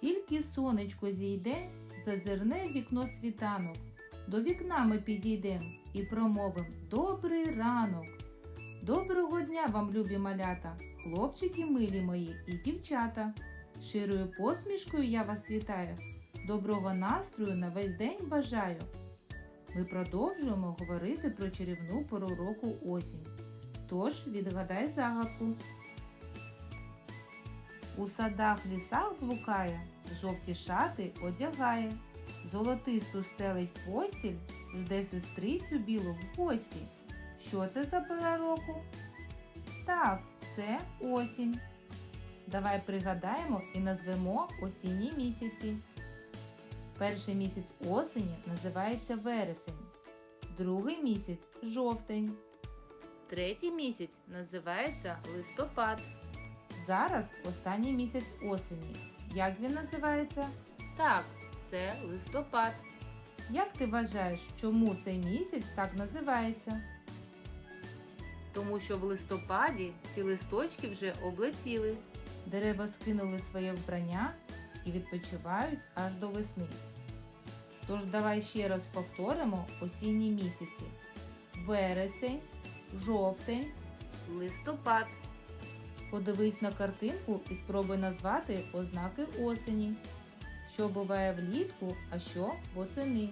Тільки сонечко зійде, зазирне в вікно світанок. До вікна ми підійдем і промовим Добрий ранок. Доброго дня вам, любі малята, хлопчики милі мої і дівчата. Широю посмішкою я вас вітаю. Доброго настрою на весь день бажаю. Ми продовжуємо говорити про чарівну пору року осінь. Тож відгадай загадку. У садах лісах блукає, жовті шати одягає, золотисту стелить постіль, жде сестрицю білу в гості. Що це за пора року? Так, це осінь. Давай пригадаємо і назвемо осінні місяці. Перший місяць осені називається вересень, другий місяць жовтень. Третій місяць називається листопад. Зараз останній місяць осені. Як він називається? Так, це листопад. Як ти вважаєш, чому цей місяць так називається? Тому що в листопаді ці листочки вже облетіли. Дерева скинули своє вбрання і відпочивають аж до весни. Тож давай ще раз повторимо осінні місяці: вересень, жовтень, листопад. Подивись на картинку і спробуй назвати ознаки осені. Що буває влітку, а що восени.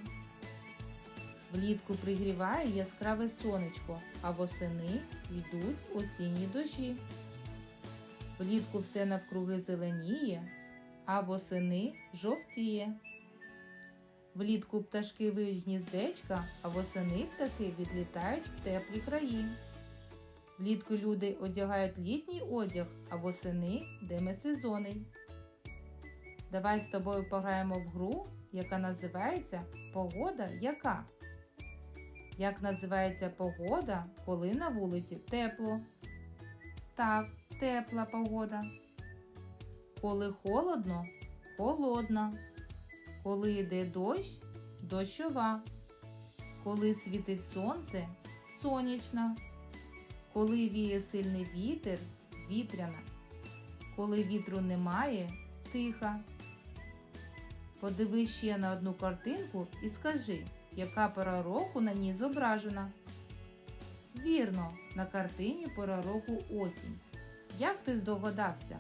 Влітку пригріває яскраве сонечко, а восени йдуть осінні дощі. Влітку все навкруги зеленіє, а восени жовтіє. Влітку пташки виють гніздечка, а восени птахи відлітають в теплі краї. Влітку люди одягають літній одяг, а восени демисезонний. Давай з тобою пограємо в гру, яка називається Погода яка. Як називається погода, коли на вулиці тепло? Так, тепла погода. Коли холодно холодна. Коли йде дощ дощова. Коли світить сонце сонячна. Коли віє сильний вітер вітряна. Коли вітру немає тиха. Подивись ще на одну картинку і скажи, яка пора року на ній зображена. Вірно, на картині пора року осінь. Як ти здогадався?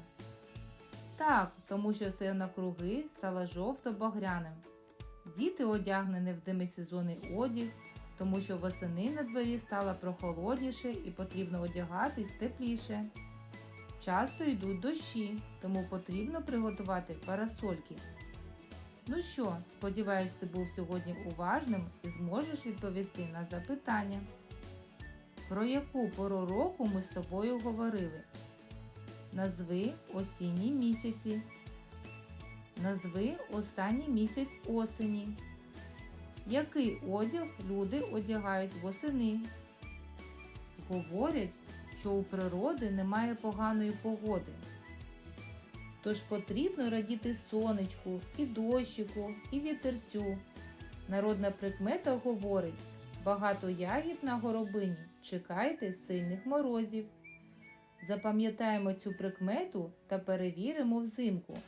Так, тому що все навкруги стало жовто-багряним. Діти одягнені в демисезонний одяг, тому що восени на дворі стало прохолодніше і потрібно одягатись тепліше. Часто йдуть дощі, тому потрібно приготувати парасольки. Ну що, сподіваюсь, ти був сьогодні уважним і зможеш відповісти на запитання. Про яку пору року ми з тобою говорили? Назви осінні місяці. Назви останній місяць осені. Який одяг люди одягають восени? Говорять, що у природи немає поганої погоди. Тож потрібно радіти сонечку, і дощику, і вітерцю. Народна прикмета говорить, багато ягід на горобині, чекайте сильних морозів. Запам'ятаємо цю прикмету та перевіримо взимку.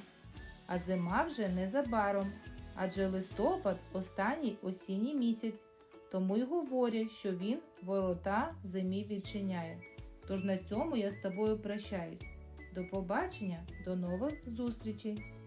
А зима вже незабаром, адже листопад останній осінній місяць, тому й говорять, що він ворота зимі відчиняє. Тож на цьому я з тобою прощаюсь. До побачення, до нових зустрічей!